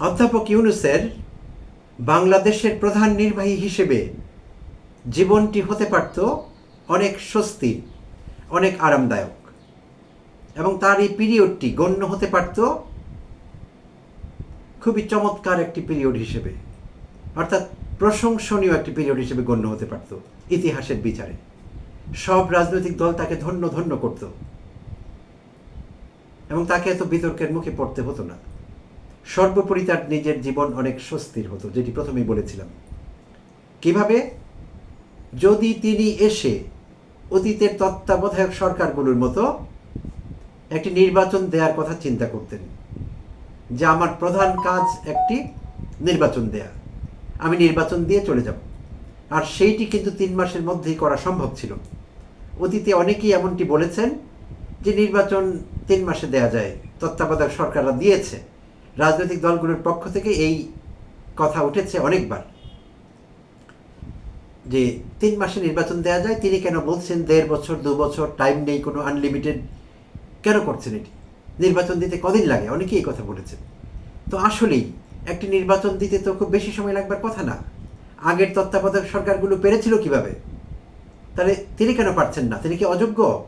অধ্যাপক ইউনুসের বাংলাদেশের প্রধান নির্বাহী হিসেবে জীবনটি হতে পারত অনেক স্বস্তির অনেক আরামদায়ক। এবং তার এই পিরিয়ডটি গণ্য হতে পারত খুবই চমৎকার একটি পিরিয়ড হিসেবে, অর্থাৎ প্রশংসনীয় একটি পিরিয়ড হিসেবে গণ্য হতে পারত ইতিহাসের বিচারে। সব রাজনৈতিক দল তাকে ধন্য ধন্য করত এবং তাকে এত বিতর্কের মুখে পড়তে হতো না। সর্বোপরি তার নিজের জীবন অনেক স্বস্তির হতো যেটি প্রথমেই বলেছিলাম। কীভাবে? যদি তিনি এসে অতীতের তত্ত্বাবধায়ক সরকারগুলোর মতো একটি নির্বাচন দেওয়ার কথা চিন্তা করতেন, যে আমার প্রধান কাজ একটি নির্বাচন দেয়া। আমি নির্বাচন দিয়ে চলে যাব। আর সেইটি কিন্তু তিন মাসের মধ্যেই করা সম্ভব ছিল। অতীতে অনেকেই এমনটি বলেছেন যে নির্বাচন তিন মাসে দেয়া যায়, তত্ত্বাবধায়ক সরকাররা দিয়েছে। রাজনৈতিক দলগুলোর পক্ষ থেকে এই কথা উঠেছে অনেকবার। যে তিন মাসে নির্বাচন দেওয়া যায়, তিনি কেন বলছেন দেড় বছর, দু বছর টাইম নেই, কোনো আনলিমিটেড কেন করছেন এটি? নির্বাচন দিতে কদিন লাগে? অনেকেই এই কথা বলেছেন। তো আসলেই, একটি নির্বাচন দিতে তো খুব বেশি সময় লাগবার কথা না। আগের তত্ত্বাবধায়ক সরকারগুলো পেরেছিল কীভাবে? তাহলে তিনি কেন পারছেন না? তিনি কি অযোগ্য?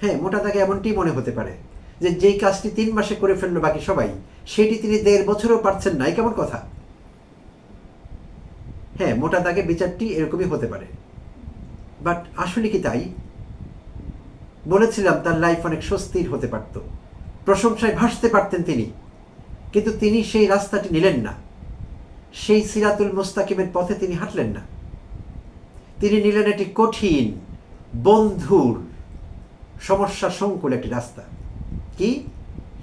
হ্যাঁ মোটা তাকে এমনটি মনে হতে পারে। যে যেই কাজটি তিন মাসে করে ফেলল বাকি সবাই, সেটি তিনি দেড় বছরও পারছেন নাই কেমন কথা? হ্যাঁ মোটা দাগে বিচারটি এরকমই হতে পারে। বাট আসলে কি তাই? বলেছিলাম, তার লাইফ অনেক স্বস্তির হতে পারত। প্রশংসায় ভাসতে পারতেন তিনি। কিন্তু তিনি সেই রাস্তাটি নিলেন না। সেই সিরাতুল মুস্তাকিমের পথে তিনি হাঁটলেন না। তিনি নিলেন একটি কঠিন, বন্ধুর সমস্যা সংকুল একটি রাস্তা। কি?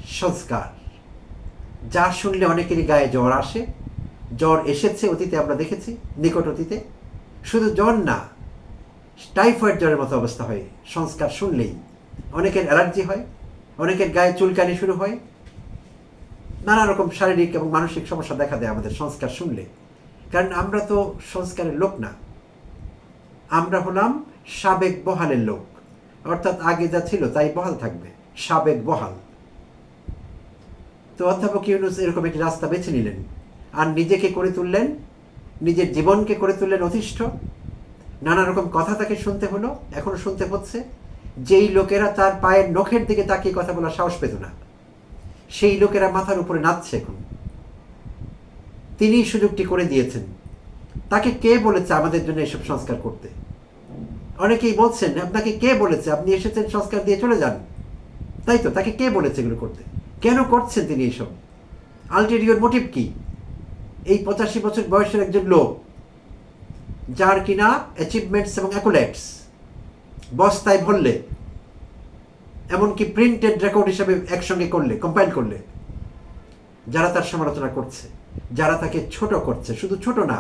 সংস্কার। যা শুনলে অনেকেরই গায়ে জ্বর আসে। জ্বর এসেছে, অতীতে আমরা দেখেছি, নিকট অতীতে। শুধু জ্বর না, টাইফয়েড জ্বরের মতো অবস্থা হয়। সংস্কার শুনলেই অনেকের অ্যালার্জি হয়, অনেকের গায়ে চুলকানি শুরু হয়। নানা রকম শারীরিক এবং মানসিক সমস্যা দেখা দেয় আমাদের সংস্কার শুনলে। কারণ আমরা তো সংস্কারের লোক না। আমরা হলাম সাবেক বহালের লোক। অর্থাৎ আগে যা ছিল তাই বহাল থাকবে। সাবেক বহাল। তো অধ্যাপক ইউনুস এরকম একটি রাস্তা বেছে নিলেন। আর নিজেকে করে তুললেন, নিজের জীবনকে করে তুললেন অতিষ্ঠ। নানা রকম কথা তাকে শুনতে হলো, এখনও শুনতে হচ্ছে। যেই লোকেরা তার পায়ের নখের দিকে তাকিয়ে কথা বলার সাহস পেত না। সেই লোকেরা মাথার উপরে নাচছে এখন। তিনি সুযোগটি করে দিয়েছেন। তাকে কে বলেছে আমাদের জন্য এসব সংস্কার করতে? অনেকেই বলছেন, আপনাকে কে বলেছে? আপনি এসেছেন সংস্কার দিয়ে চলে যান। তাই তো, তাকে কে বলেছে এগুলো করতে? কেন করছেন তিনি এইসব? আলটেরিয়র মোটিভ কি? এই পঁচাশি বছর বয়সের একজন লোক, যার কিনা অ্যাচিভমেন্টস এবং অ্যাকুলেটস বস্তায় ভরলে এমনকি প্রিন্টেড রেকর্ড হিসাবে একসঙ্গে করলে কম্পাইল করলে, যারা তার সমালোচনা করছে, যারা তাকে ছোট করছে, শুধু ছোট না,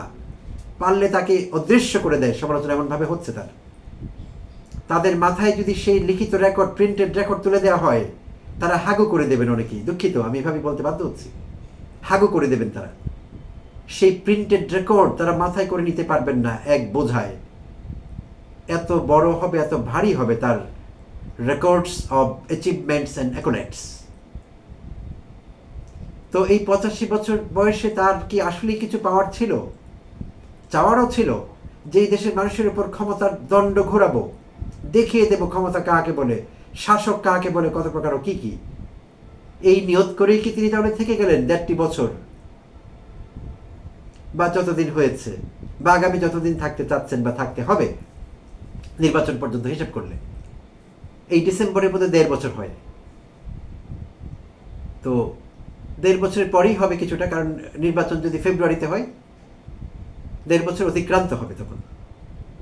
পারলে তাকে অদৃশ্য করে দেয় সমালোচনা এমনভাবে হচ্ছে তার। তাদের মাথায় যদি সেই লিখিত রেকর্ড প্রিন্টেড রেকর্ড তুলে দেওয়া হয়, তারা হাগু করে দেবেন অনেকেই। দুঃখিত, আমি এভাবে বলতে বাধ্য হচ্ছি। হাগু করে দেবেন তারা। সেই প্রিন্টেড রেকর্ড তারা মাথায় করে নিতে পারবেন না এক বোঝায়। এত বড় হবে, এত ভারী হবে তার records of achievements and accolades তো এই পঁচাশি বছর বয়সে তার কি আসলেই কিছু পাওয়ার ছিল? চাওয়ারও ছিল যে দেশের মানুষের উপর ক্ষমতার দণ্ড ঘোরাবো। দেখিয়ে দেব ক্ষমতা কাকে বলে, শাসক কাকে বলে, কত প্রকার ও কি কি। এই নিয়ত করেই কি তিনি তাহলে থেকে গেলেন দেড়টি বছর? বা যতদিন হয়েছে, বা আগামী যতদিন থাকতে চাচ্ছেন বা থাকতে হবে, নির্বাচন পর্যন্ত হিসাব করলে। এই ডিসেম্বরের মধ্যে দেড় বছর হয়। তো দেড় বছরের পরেই হবে কিছুটা, কারণ নির্বাচন যদি ফেব্রুয়ারিতে হয়, দেড় বছর অতিক্রান্ত হবে তখন।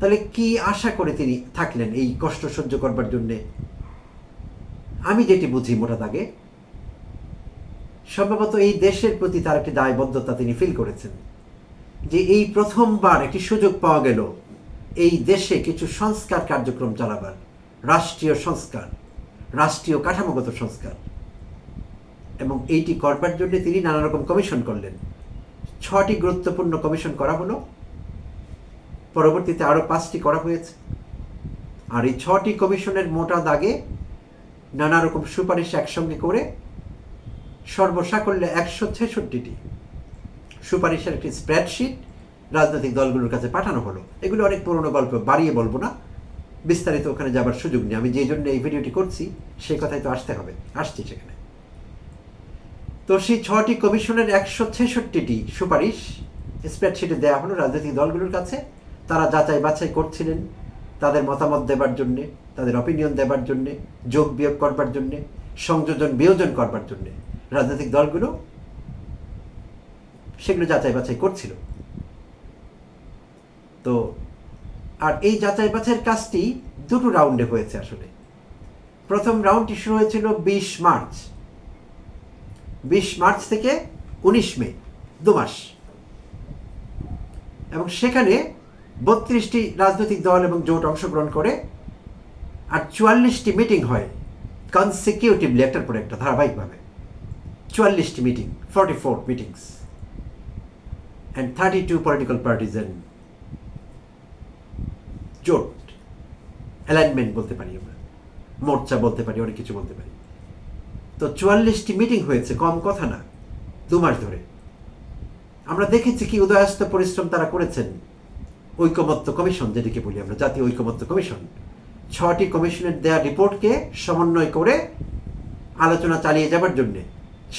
তাহলে কি আশা করে তিনি থাকলেন এই কষ্ট সহ্য করবার জন্যে? আমি যেটি বুঝি মোটা দাগে, সম্ভবত এই দেশের প্রতি তার একটি দায়বদ্ধতা তিনি ফিল করেছেন, যে এই প্রথমবার একটি সুযোগ পাওয়া গেল এই দেশে কিছু সংস্কার কার্যক্রম চালাবার, রাষ্ট্রীয় সংস্কার, রাষ্ট্রীয় কাঠামোগত সংস্কার। এবং এইটি করবার জন্য তিনি নানা রকম কমিশন করলেন। ছটি গুরুত্বপূর্ণ কমিশন করা হলো। পরবর্তীতে আরও পাঁচটি করা হয়েছে। আর এই ছটি কমিশনের মোটা দাগে নানা রকম সুপারিশ একসঙ্গে করে সর্বসাকল্যে একশো ছেষট্টিটি সুপারিশের একটি স্প্রেডশিট রাজনৈতিক দলগুলোর কাছে পাঠানো হলো। এগুলো অনেক পুরনো গল্প, বাড়িয়ে বলব না। বিস্তারিত ওখানে যাবার সুযোগ নেই। আমি যেই জন্য এই ভিডিওটি করছি সেই কথাই তো আসতে হবে। আসছি সেখানে। তো সেই ছটি কমিশনের একশো ছেষট্টিটি সুপারিশ স্প্রেডশিটে দেওয়া হলো রাজনৈতিক দলগুলোর কাছে। তারা যাচাই বাছাই করছিলেন তাদের মতামত দেবার জন্যে, তাদের অপিনিয়ন দেবার জন্যে, যোগ বিয়োগ করবার জন্যে, সংযোজন বিয়োজন করবার জন্যে রাজনৈতিক দলগুলো সেগুলো যাচাই বাছাই করছিল। তো আর এই যাচাই বাছাইয়ের কাজটি দুটো রাউন্ডে হয়েছে আসলে। প্রথম রাউন্ডটি শুরু হয়েছিল বিশ মার্চ। বিশ মার্চ থেকে উনিশ মে, দু মাস। এবং সেখানে বত্রিশটি রাজনৈতিক দল এবং জোট অংশগ্রহণ করে আর চুয়াল্লিশটি মিটিং হয় কনসিকিউটিভলি একটার পর একটা, ধারাবাহিকভাবে। চুয়াল্লিশটি meeting forty four meetings and thirty two political parties and জোট। অ্যালাইনমেন্ট বলতে পারি আমরা। মোর্চা বলতে পারি, অনেক কিছু বলতে পারি। তো চুয়াল্লিশটি মিটিং হয়েছে, কম কথা না, দু মাস ধরে। আমরা দেখেছি কি উদয়াস্ত পরিশ্রম তারা করেছেন। ঐকমত্য কমিশন, যেটিকে বলি আমরা, জাতীয় ঐকমত্য কমিশন। ছটি কমিশনের দেয়া রিপোর্টকে সমন্বয় করে আলোচনা চালিয়ে যাবার জন্য,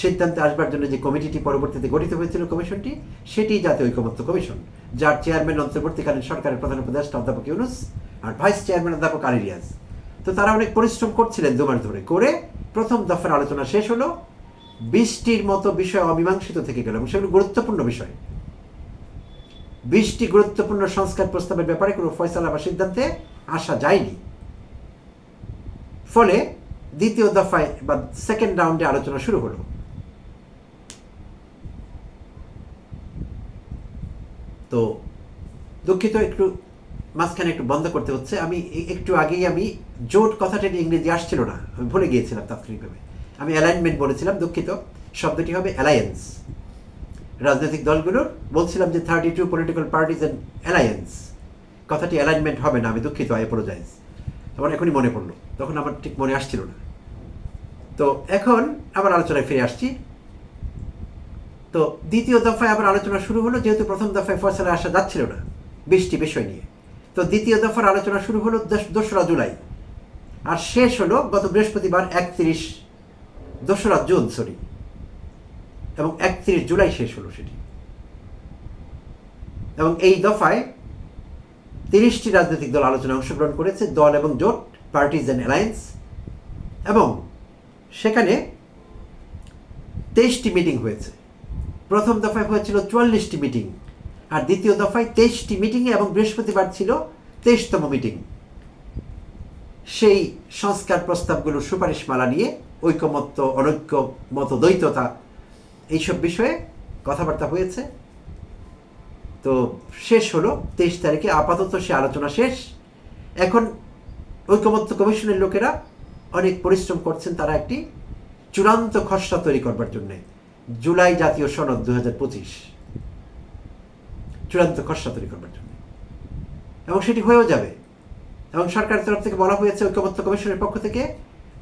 সিদ্ধান্তে আসবার জন্য যে কমিটিটি পরবর্তীতে গঠিত হয়েছিল কমিশনটি, সেটি জাতীয় ঐকমত্য কমিশন, যার চেয়ারম্যান অন্তর্বর্তীকালীন সরকারের প্রধান উপদেষ্টা অধ্যাপক ইউনুস আর ভাইস চেয়ারম্যান অধ্যাপক আলী রিয়াজ। তো তারা অনেক পরিশ্রম করছিলেন দু মাস ধরে, করে প্রথম দফার আলোচনা শেষ হলো বিশটির মতো বিষয় অমীমাংসিত থেকে গেল এবং সেগুলো গুরুত্বপূর্ণ বিষয়। বিশটি গুরুত্বপূর্ণ সংস্কার প্রস্তাবের ব্যাপারে কোনো ফয়সালা বা সিদ্ধান্তে আসা যায়নি। ফলে দ্বিতীয় দফায় বা সেকেন্ড রাউন্ডে আলোচনা শুরু হলো। তো দুঃখিত, একটু মাঝখানে একটু বন্ধ করতে হচ্ছে। আমি একটু আগেই আমি জোট কথাটা ইংরেজি আসছিল না, আমি ভুলে গিয়েছিলাম তাৎক্ষণিকভাবে। আমি অ্যালাইনমেন্ট বলেছিলাম, দুঃখিত। শব্দটি হবে অ্যালায়েন্স রাজনৈতিক দলগুলোর, বলছিলাম যে thirty two political parties and alliance কথাটি অ্যালাইনমেন্ট হবে না, আমি দুঃখিত আই অ্যাপোলোজাইজ আমার এখনই মনে পড়ল, তখন আমার ঠিক মনে আসছিল না। তো এখন আবার আলোচনায় ফিরে আসছি। তো দ্বিতীয় দফায় আবার আলোচনা শুরু হলো, যেহেতু প্রথম দফায় ফয়সালা আসা যাচ্ছিল না, বৃষ্টি বিষয় নিয়ে। তো দ্বিতীয় দফার আলোচনা শুরু হলো দোসরা জুলাই। আর শেষ হলো গত বৃহস্পতিবার একত্রিশ দোসরা জুন সরি এবং একত্রিশ জুলাই শেষ হলো সেটি। এবং এই দফায় তিরিশটি রাজনৈতিক দল আলোচনায় অংশগ্রহণ করেছে, দল এবং জোট পার্টিজ অ্যান্ড অ্যালায়েন্স এবং সেখানে তেইশটি মিটিং হয়েছে। প্রথম দফায় হয়েছিল চুয়াল্লিশটি মিটিং আর দ্বিতীয় দফায় তেইশটি মিটিংয়ে এবং বৃহস্পতিবার ছিল তেইশতম মিটিং সেই সংস্কার প্রস্তাবগুলোর সুপারিশমালা নিয়ে ঐকমত্য, অনৈক্য মত দ্বৈততা এইসব বিষয়ে কথাবার্তা হয়েছে। তো শেষ হলো, তেইশ তারিখে আপাতত সে আলোচনা শেষ। এখন ঐকমত্য কমিশনের লোকেরা অনেক পরিশ্রম করছেন তারা একটি চূড়ান্ত খসড়া তৈরি করবার জন্যে। জুলাই জাতীয় সনদ দু হাজার পঁচিশ। চূড়ান্ত খসড়া তৈরি করবার জন্য। এবং সেটি হয়েও যাবে। এবং সরকারের তরফ থেকে বলা হয়েছে ঐকমত্য কমিশনের পক্ষ থেকে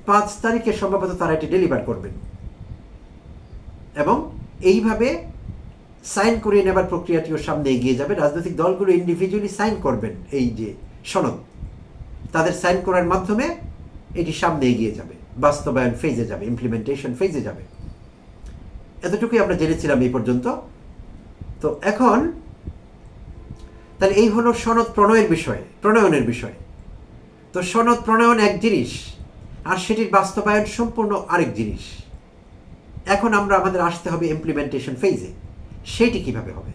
পাঁচ তারিখে সম্ভবত তারা এটি ডেলিভার করবেন। এবং এইভাবে সাইন করিয়ে নেবার প্রক্রিয়াটিও সামনে এগিয়ে যাবে। রাজনৈতিক দলগুলো ইন্ডিভিজুয়ালি সাইন করবেন এই যে সনদ। তাদের সাইন করার মাধ্যমে এটি সামনে এগিয়ে যাবে। বাস্তবায়ন ফেজে যাবে ইমপ্লিমেন্টেশন ফেজে যাবে। এতটুকুই আমরা জেনেছিলাম এই পর্যন্ত। তো এখন, তাহলে এই হলো সনদ প্রণয়ের বিষয়ে, প্রণয়নের বিষয়ে। তো সনদ প্রণয়ন এক জিনিস, আর সেটির বাস্তবায়ন সম্পূর্ণ আরেক জিনিস। এখন আমরা আমাদের আসতে হবে ইমপ্লিমেন্টেশন ফেজে সেটি কীভাবে হবে?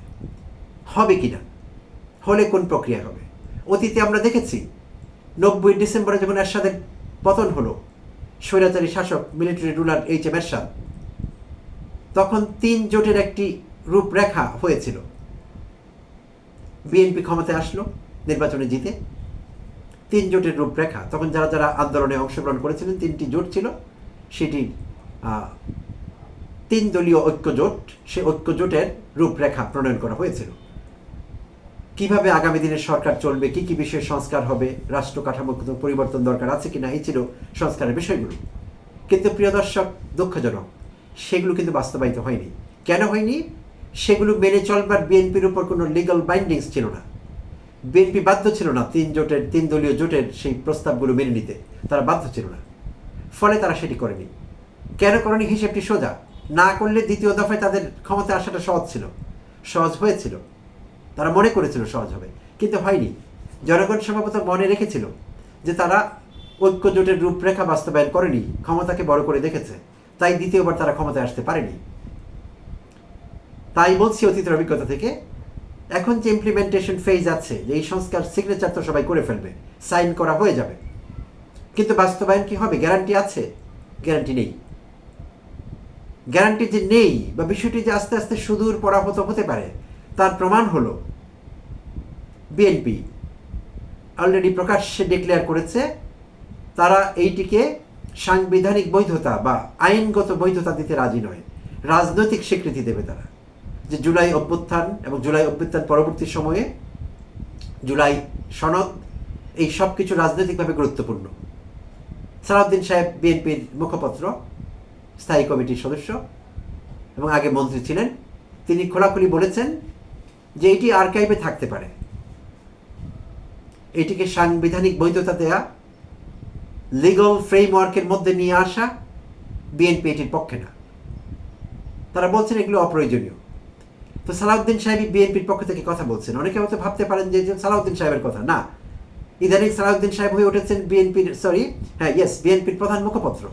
হবে কি না হলে কোন প্রক্রিয়া হবে? অতীতে আমরা দেখেছি, নব্বই ডিসেম্বরে যখন এরশাদের পতন হলো, স্বৈরাচারী শাসক military ruler H M Ershad, তখন তিন জোটের একটি রূপরেখা হয়েছিল। বিএনপি ক্ষমতায় আসলো, নির্বাচনে জিতে। তিন জোটের রূপরেখা, তখন যারা যারা আন্দোলনে অংশগ্রহণ করেছিলেন, তিনটি জোট ছিল, সেটি তিন দলীয় ঐক্য জোট সে ঐক্য জোটের রূপরেখা প্রণয়ন করা হয়েছিল। কীভাবে আগামী দিনে সরকার চলবে, কি কি বিষয়ে সংস্কার হবে, রাষ্ট্র কাঠামোগত পরিবর্তন দরকার আছে কিনা, এই ছিল সংস্কারের বিষয়গুলো। কিন্তু প্রিয় দর্শক, দুঃখজনক, সেগুলো কিন্তু বাস্তবায়িত হয়নি। কেন হয়নি? সেগুলো মেনে চলবার বিএনপির উপর কোনো লিগাল বাইন্ডিংস ছিল না। বিএনপি বাধ্য ছিল না তিন জোটের, তিন দলীয় জোটের সেই প্রস্তাবগুলো মেনে নিতে। তারা বাধ্য ছিল না। ফলে তারা সেটি করেনি। কেন করেনি হিসেবটি সোজা? না করলে দ্বিতীয় দফায় তাদের ক্ষমতায় আসাটা সহজ ছিল। সহজ হয়েছিল। তারা মনে করেছিল সহজ হবে। কিন্তু হয়নি। জনগণ সম্ভবত মনে রেখেছিল যে তারা ঐক্য জোটের রূপরেখা বাস্তবায়ন করেনি, ক্ষমতাকে বড় করে দেখেছে। তাই দ্বিতীয়বার তারা ক্ষমতায় আসতে পারেনি। তাই বলছি অতীতের অভিজ্ঞতা থেকে, এখন যে ইমপ্লিমেন্টেশন ফেজ আছে, যে এই সংস্কার সিগনেচার তো সবাই করে ফেলবে সাইন করা হয়ে যাবে। কিন্তু বাস্তবায়ন কি হবে? গ্যারান্টি আছে? গ্যারান্টি নেই। গ্যারান্টি যে নেই বা বিষয়টি যে আস্তে আস্তে সুদূর পরাহত হতে পারে, তার প্রমাণ হলো বিএনপি। অলরেডি প্রকাশ্যে ডিক্লেয়ার করেছে, তারা এইটিকে সাংবিধানিক বৈধতা বা আইনগত বৈধতা দিতে রাজি নয়। রাজনৈতিক স্বীকৃতি দেবে তারা। যে জুলাই অভ্যুত্থান এবং জুলাই অভ্যুত্থান পরবর্তী সময়ে জুলাই সনদ, এই সব কিছু রাজনৈতিকভাবে গুরুত্বপূর্ণ। সালাউদ্দিন সাহেব বিএনপির মুখপত্র। স্থায়ী কমিটির সদস্য এবং আগে মন্ত্রী ছিলেন। তিনি খোলাখুলি বলেছেন যে এটি আর্কাইভে থাকতে পারে। এটিকে সাংবিধানিক বৈধতা দেয়া লিগাল ফ্রেমওয়ার্কের মধ্যে নিয়ে আসা বিএনপি এটির পক্ষে না। তারা বলছেন এগুলো অপ্রয়োজনীয়। তো সালাউদ্দিন সাহেবই বিএনপির পক্ষ থেকে কথা বলছেন। অনেকে হয়তো ভাবতে পারেন যে সালাউদ্দিন সাহেবের কথা। না, ইদানিং সালাউদ্দিন সাহেব হয়ে উঠেছেন বিএনপির সরি হ্যাঁ ইয়েস বিএনপির প্রধান মুখপত্র।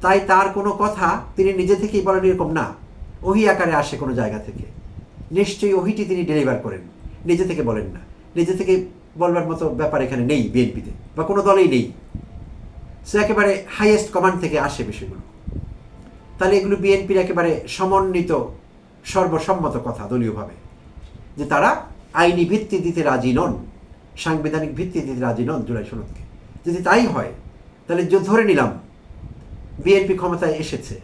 তাই তার কোনো কথা তিনি নিজে থেকেই বলেন এরকম না। ওহি আকারে আসে কোনো জায়গা থেকে। নিশ্চয়ই ওহিটি তিনি ডেলিভার করেন। নিজে থেকে বলেন না। নিজে থেকে বলবার মতো ব্যাপার এখানে নেই বিএনপিতে, বা কোনো দলেই নেই। সে একেবারে হাইয়েস্ট কমান্ড থেকে আসে বিষয়গুলো। তাহলে এগুলো বিএনপির একেবারে সমন্বিত, সর্বসম্মত কথা দলীয়ভাবে, যে তারা আইনি ভিত্তি দিতে রাজি নন, সাংবিধানিক ভিত্তি দিতে রাজি নন জুলাই সনদকে। যদি তাই হয়, তাহলে ধরে নিলাম বিএনপি ক্ষমতায় এসেছে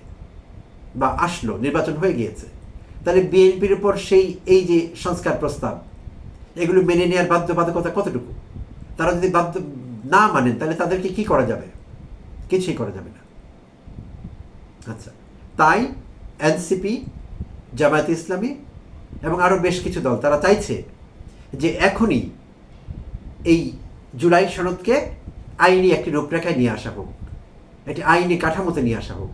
বা আসলো, নির্বাচন হয়ে গিয়েছে, তাহলে বিএনপির উপর সেই, এই যে সংস্কার প্রস্তাব, এগুলো মেনে নেওয়ার বাধ্যবাধকতা কতটুকু? তারা যদি বাধ্য না মানেন, তাহলে তাদেরকে কি করা যাবে? কিছুই করা যাবে না। আচ্ছা তাই এনসিপি, জামায়াত ইসলামী এবং আরও বেশ কিছু দল, তারা চাইছে যে এখনই এই জুলাই সনদকে আইনি একটি রূপরেখায় নিয়ে আসা হোক। এটি আইনি কাঠামোতে নিয়ে আসা হোক।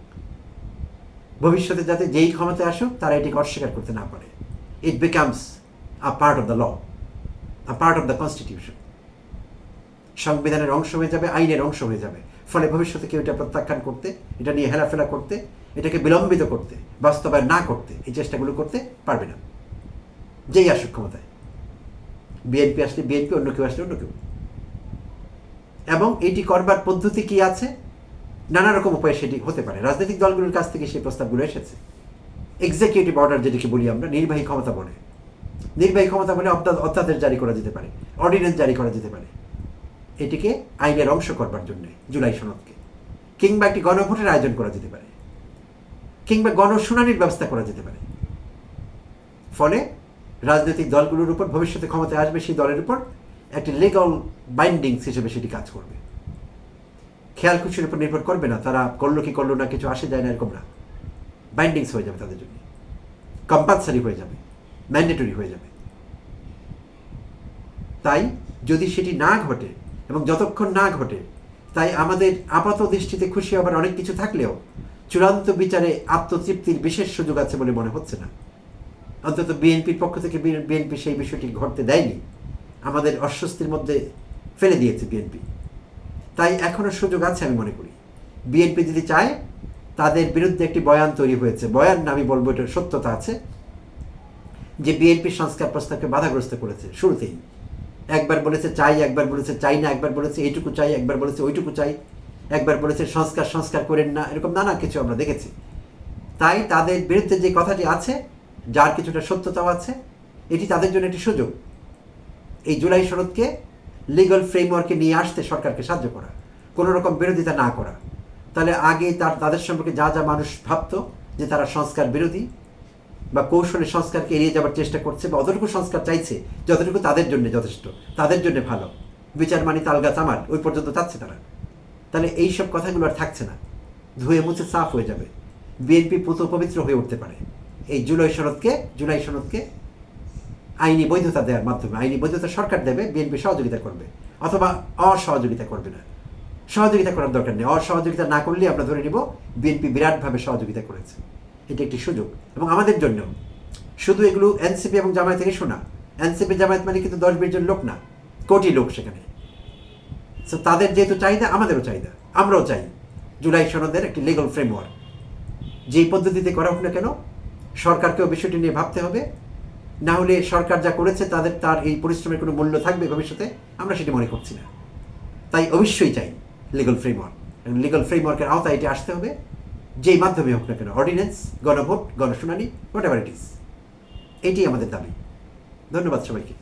ভবিষ্যতে যাতে যেই ক্ষমতায় আসুক, তারা এটিকে অস্বীকার করতে না পারে। It becomes a part of the law a part of the constitution সংবিধানের অংশ হয়ে যাবে, আইনের অংশ হয়ে যাবে। ফলে ভবিষ্যতে কেউ এটা প্রত্যাখ্যান করতে, এটা নিয়ে হেলাফেলা করতে, এটাকে বিলম্বিত করতে, বাস্তবায়ন না করতে এই চেষ্টাগুলো করতে পারবে না। যেই আসুক ক্ষমতায়। বিএনপি আসলে বিএনপি অন্য কেউ আসলে অন্য কেউ। এবং এটি করবার পদ্ধতি কি আছে? নানা রকম উপায়ে সেটি হতে পারে। রাজনৈতিক দলগুলোর কাছ থেকে সেই প্রস্তাবগুলো এসেছে। এক্সিকিউটিভ অর্ডার যেটিকে বলি আমরা, নির্বাহী ক্ষমতা বলে। নির্বাহী ক্ষমতা বলে অত্যাদেশ জারি করা যেতে পারে। অর্ডিন্যান্স জারি করা যেতে পারে। এটিকে আইনের অংশ করবার জন্য জুলাই সনদকে। কিংবা একটি গণভোটের আয়োজন করা যেতে পারে। কিংবা গণশুনানির ব্যবস্থা করা যেতে পারে। ফলে রাজনৈতিক দলগুলোর উপর ভবিষ্যতে ক্ষমতায় আসবে সেই দলের উপর একটি লিগাল বাইন্ডিংস হিসেবে সেটি কাজ করবে। খেয়াল খুশির উপর নির্ভর করবে না। তারা করল কি করল না, কিছু আসে যায় না, এরকম না। বাইন্ডিংস হয়ে যাবে তাদের জন্য। কম্পালসারি হয়ে যাবে। ম্যান্ডেটরি হয়ে যাবে। তাই যদি সেটি না ঘটে এবং যতক্ষণ না ঘটে, তাই আমাদের আপাত দৃষ্টিতে খুশি হবার অনেক কিছু থাকলেও চূড়ান্ত বিচারে আত্মতৃপ্তির বিশেষ সুযোগ আছে বলে মনে হচ্ছে না। অন্তত বিএনপির পক্ষ থেকে বিএনপি সেই বিষয়টি ঘটতে দেয়নি। আমাদের অস্বস্তির মধ্যে ফেলে দিয়েছে বিএনপি তাই এখনও সুযোগ আছে আমি মনে করি। বিএনপি যদি চায়, তাদের বিরুদ্ধে একটি বয়ান তৈরি হয়েছে। বয়ান না, আমি বলব এটার সত্যতা আছে। যে বিএনপি সংস্কার প্রস্তাবকে বাধাগ্রস্ত করেছে শুরুতেই। একবার বলেছে চাই, একবার বলেছে চাই না, একবার বলেছে এইটুকু চাই, একবার বলেছে ওইটুকু চাই, একবার বলেছে সংস্কার সংস্কার করেন না, এরকম নানা কিছু আমরা দেখেছি। তাই তাদের বিরুদ্ধে যে কথাটি আছে, যার কিছুটা সত্যতাও আছে, এটি তাদের জন্য একটি সুযোগ। এই জুলাই শরৎকে লিগাল ফ্রেমওয়ার্কে নিয়ে আসতে সরকারকে সাহায্য করা, কোনো রকম বিরোধিতা না করা। তাহলে আগে তার, তাদের সম্পর্কে যা যা মানুষ ভাবত যে তারা সংস্কার বিরোধী বা কৌশলে সংস্কারকে এড়িয়ে যাওয়ার চেষ্টা করছে বা অতটুকু সংস্কার চাইছে, যতটুকু তাদের জন্য যথেষ্ট, তাদের জন্য ভালো। বিচার মানি তালগাছ আমার, ওই পর্যন্ত চাচ্ছে তারা। তাহলে এই সব কথাগুলো আর থাকছে না। ধুয়ে মুছে সাফ হয়ে যাবে। বিএনপি পুত পবিত্র হয়ে উঠতে পারে। এই জুলাই সনদকে জুলাই সনদকে আইনি বৈধতা দেওয়ার মাধ্যমে, আইনি বৈধতা সরকার দেবে, বিএনপি সহযোগিতা করবে, অথবা অসহযোগিতা করবে না। সহযোগিতা করার দরকার নেই। অসহযোগিতা না করলে আমরা ধরে নিব বিএনপি বিরাটভাবে সহযোগিতা করেছে। এটি একটি সুযোগ। এবং আমাদের জন্য শুধু এগুলো এনসিপি এবং জামায়াত থেকে শোনা। এনসিপি জামায়াত মানে কিন্তু দশ বিশ জন লোক না, কোটি লোক সেখানে। সো তাদের যেহেতু চাহিদা, আমাদেরও চাহিদা। আমরাও চাই জুলাই সনদের একটি লিগাল ফ্রেমওয়ার্ক যেই পদ্ধতিতে করা হোক না কেন, সরকারকেও বিষয়টি নিয়ে ভাবতে হবে। না হলে সরকার যা করেছে তাদের, তার এই পরিশ্রমের কোনো মূল্য থাকবে ভবিষ্যতে? আমরা সেটি মনে করছি না। তাই অবশ্যই চাই লিগাল ফ্রেমওয়ার্ক লিগাল ফ্রেমওয়ার্কের আওতায় এটি আসতে হবে। যেই মাধ্যমে হোক না কেন অর্ডিন্যান্স গণভোট, গণশুনানি হোয়াট এভার ইট ইস এটি আমাদের দাবি। ধন্যবাদ সবাইকে।